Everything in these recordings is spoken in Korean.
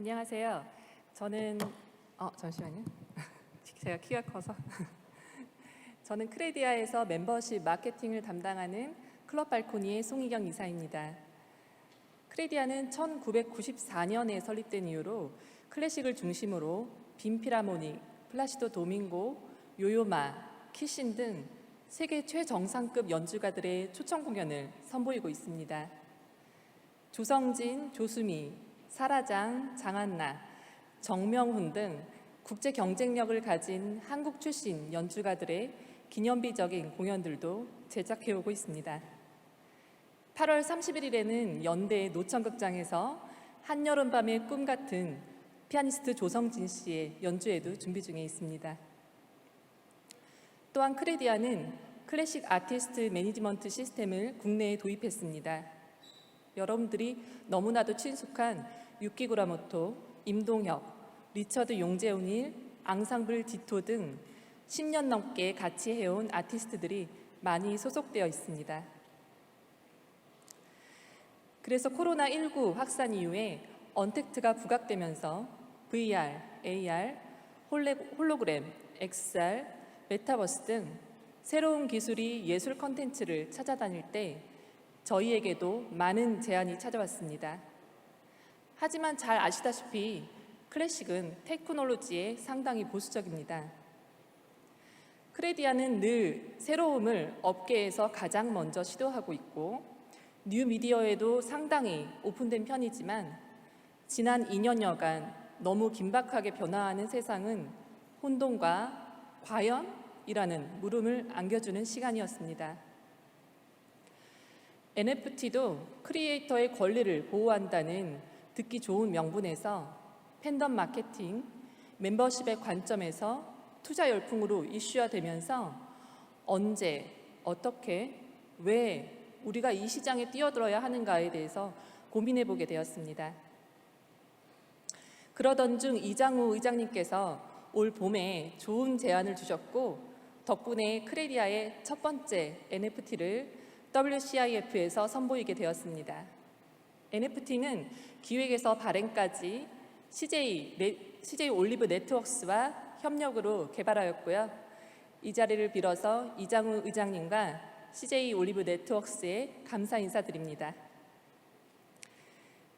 안녕하세요. 저는 어 잠시만요. 제가 키가 커서 저는 크레디아에서 멤버십 마케팅을 담당하는 클럽 발코니의 송희경 이사입니다. 크레디아는 1994년에 설립된 이후로 클래식을 중심으로 빈피라모닉, 플라시도 도밍고, 요요마, 키신 등 세계 최정상급 연주가들의 초청 공연을 선보이고 있습니다. 조성진, 조수미, 사라장, 장한나, 정명훈 등 국제 경쟁력을 가진 한국 출신 연주가들의 기념비적인 공연들도 제작해오고 있습니다. 8월 31일에는 연대 노천극장에서 한여름밤의 꿈 같은 피아니스트 조성진 씨의 연주회도 준비 중에 있습니다. 또한 크레디아는 클래식 아티스트 매니지먼트 시스템을 국내에 도입했습니다. 여러분들이 너무나도 친숙한 유키 구라모토, 임동혁, 리처드 용재훈일, 앙상블 디토 등 10년 넘게 같이 해온 아티스트들이 많이 소속되어 있습니다. 그래서 코로나19 확산 이후에 언택트가 부각되면서 VR, AR, 홀로그램, XR, 메타버스 등 새로운 기술이 예술 컨텐츠를 찾아다닐 때 저희에게도 많은 제안이 찾아왔습니다. 하지만 잘 아시다시피 클래식은 테크놀로지에 상당히 보수적입니다. 크레디아는 늘 새로움을 업계에서 가장 먼저 시도하고 있고 뉴 미디어에도 상당히 오픈된 편이지만 지난 2년여간 너무 긴박하게 변화하는 세상은 혼돈과 과연이라는 물음을 안겨주는 시간이었습니다. NFT도 크리에이터의 권리를 보호한다는 듣기 좋은 명분에서 팬덤 마케팅, 멤버십의 관점에서 투자 열풍으로 이슈화되면서 언제, 어떻게, 왜 우리가 이 시장에 뛰어들어야 하는가에 대해서 고민해 보게 되었습니다. 그러던 중 이장우 의장님께서 올 봄에 좋은 제안을 주셨고 덕분에 크레디아의 첫 번째 NFT를 WCIF에서 선보이게 되었습니다. NFT는 기획에서 발행까지 CJ, 네, CJ 올리브 네트워크스와 협력으로 개발하였고요. 이 자리를 빌어서 이장우 의장님과 CJ 올리브 네트워크스에 감사 인사드립니다.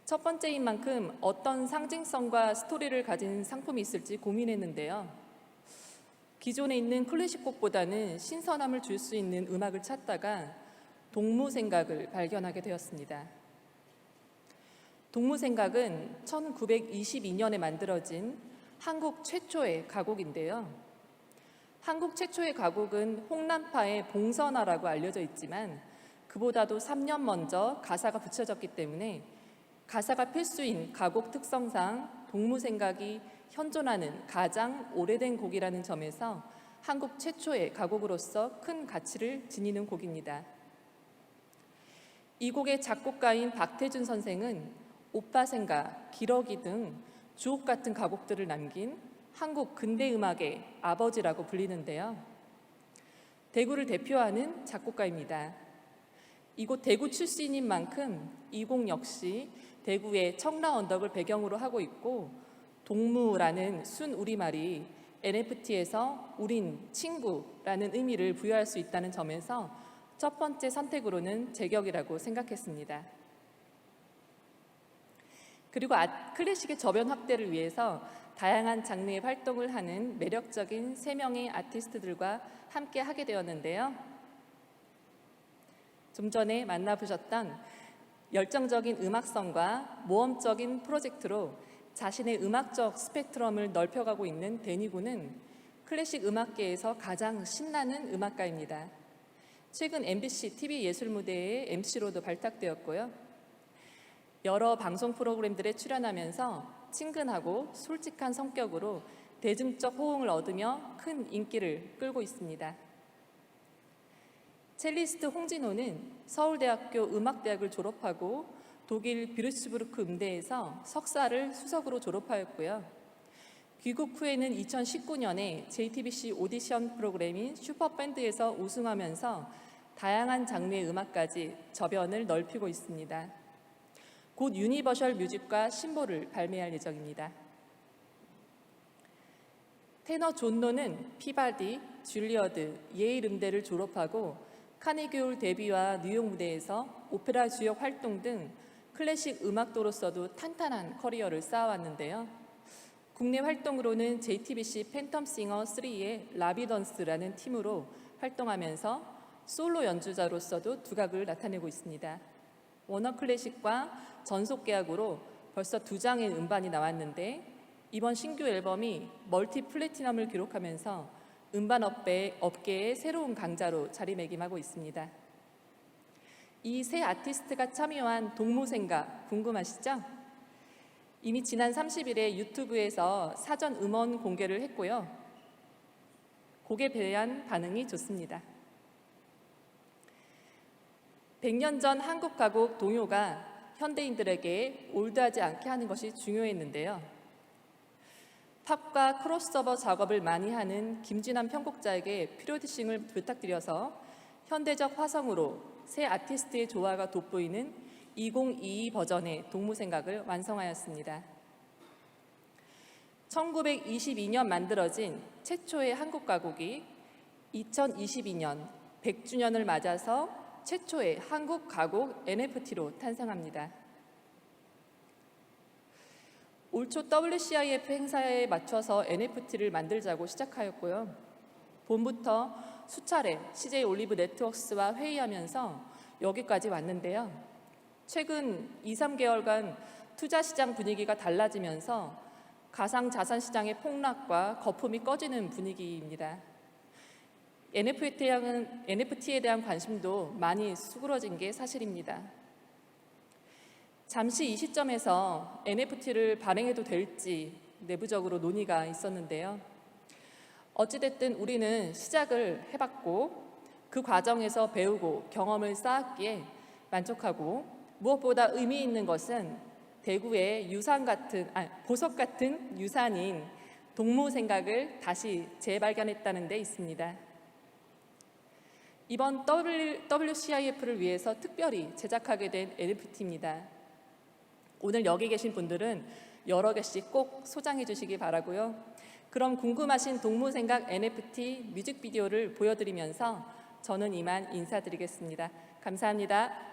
첫 번째인 만큼 어떤 상징성과 스토리를 가진 상품이 있을지 고민했는데요. 기존에 있는 클래식 곡보다는 신선함을 줄 수 있는 음악을 찾다가 동무 생각을 발견하게 되었습니다. 동무 생각은 1922년에 만들어진 한국 최초의 가곡인데요. 한국 최초의 가곡은 홍남파의 봉선화라고 알려져 있지만 그보다도 3년 먼저 가사가 붙여졌기 때문에 가사가 필수인 가곡 특성상 동무 생각이 현존하는 가장 오래된 곡이라는 점에서 한국 최초의 가곡으로서 큰 가치를 지니는 곡입니다. 이 곡의 작곡가인 박태준 선생은 오빠 생각, 기러기 등 주옥 같은 가곡들을 남긴 한국 근대 음악의 아버지라고 불리는데요. 대구를 대표하는 작곡가입니다. 이곳 대구 출신인 만큼 이 곡 역시 대구의 청라 언덕을 배경으로 하고 있고 동무라는 순 우리말이 NFT에서 우린 친구라는 의미를 부여할 수 있다는 점에서 첫 번째 선택으로는 제격이라고 생각했습니다. 그리고 아, 클래식의 저변 확대를 위해서 다양한 장르의 활동을 하는 매력적인 세 명의 아티스트들과 함께 하게 되었는데요. 좀 전에 만나보셨던 열정적인 음악성과 모험적인 프로젝트로 자신의 음악적 스펙트럼을 넓혀가고 있는 데니고는 클래식 음악계에서 가장 신나는 음악가입니다. 최근 MBC TV 예술 무대의 MC로도 발탁되었고요. 여러 방송 프로그램들에 출연하면서 친근하고 솔직한 성격으로 대중적 호응을 얻으며 큰 인기를 끌고 있습니다. 첼리스트 홍진호는 서울대학교 음악대학을 졸업하고 독일 비르츠부르크 음대에서 석사를 수석으로 졸업하였고요. 귀국 후에는 2019년에 JTBC 오디션 프로그램인 슈퍼밴드에서 우승하면서 다양한 장르의 음악까지 저변을 넓히고 있습니다. 곧 유니버셜 뮤직과 심볼을 발매할 예정입니다. 테너 존 노는 피바디, 줄리어드, 예일 음대를 졸업하고 카네기홀 데뷔와 뉴욕 무대에서 오페라 주역 활동 등 클래식 음악도로서도 탄탄한 커리어를 쌓아왔는데요. 국내 활동으로는 JTBC 팬텀싱어 3의 라비던스라는 팀으로 활동하면서 솔로 연주자로서도 두각을 나타내고 있습니다. 워너 클래식과 전속 계약으로 벌써 두 장의 음반이 나왔는데 이번 신규 앨범이 멀티 플래티넘을 기록하면서 음반 업계, 업계의 새로운 강자로 자리매김하고 있습니다. 이 세 아티스트가 참여한 동무생각 궁금하시죠? 이미 지난 30일에 유튜브에서 사전 음원 공개를 했고요. 곡에 대한 반응이 좋습니다. 100년 전 한국 가곡 동요가 현대인들에게 올드하지 않게 하는 것이 중요했는데요. 팝과 크로스오버 작업을 많이 하는 김진환 편곡자에게 피로디싱을 부탁드려서 현대적 화성으로 새 아티스트의 조화가 돋보이는 2022 버전의 동무 생각을 완성하였습니다. 1922년 만들어진 최초의 한국 가곡이 2022년 100주년을 맞아서 최초의 한국 가곡 NFT로 탄생합니다. 올초 WCIF 행사에 맞춰서 NFT를 만들자고 시작하였고요. 봄부터 수차례 CJ 올리브 네트워크스와 회의하면서 여기까지 왔는데요. 최근 2, 3개월간 투자 시장 분위기가 달라지면서 가상 자산 시장의 폭락과 거품이 꺼지는 분위기입니다. NFT에 대한, 관심도 많이 수그러진 게 사실입니다. 잠시 이 시점에서 NFT를 발행해도 될지 내부적으로 논의가 있었는데요. 어찌됐든 우리는 시작을 해봤고 그 과정에서 배우고 경험을 쌓았기에 만족하고 무엇보다 의미 있는 것은 대구의 유산 같은, 아, 보석 같은 유산인 동무 생각을 다시 재발견했다는 데 있습니다. 이번 WCIF를 위해서 특별히 제작하게 된 NFT입니다. 오늘 여기 계신 분들은 여러 개씩 꼭 소장해 주시기 바라고요. 그럼 궁금하신 동무 생각 NFT 뮤직비디오를 보여드리면서 저는 이만 인사드리겠습니다. 감사합니다.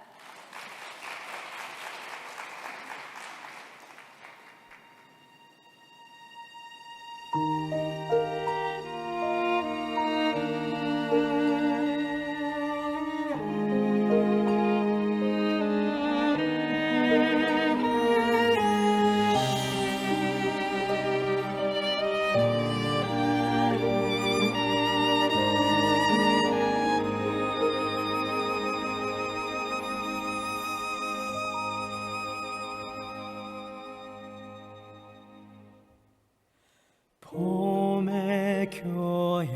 봄의 교향악이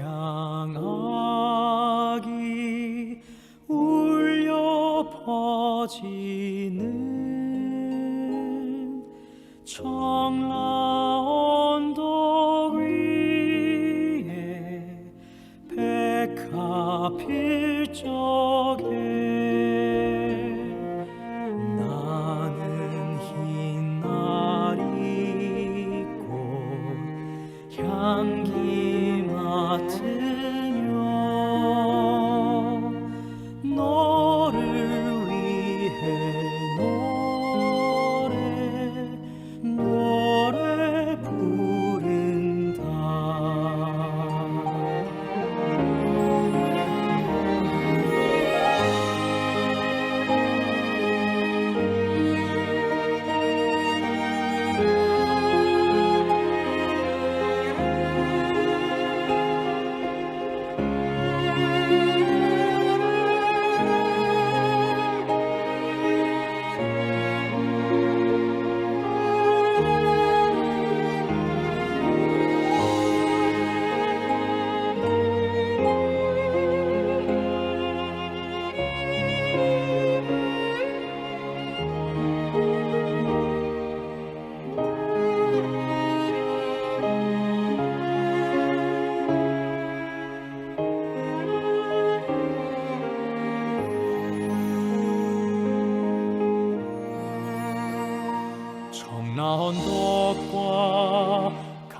울려 퍼지는 청라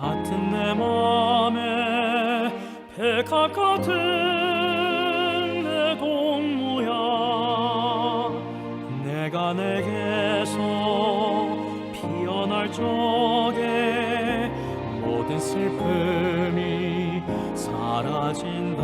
같은 내 맘에 백합 같은 내 동무야. 내가 내게서 피어날 적에 모든 슬픔이 사라진다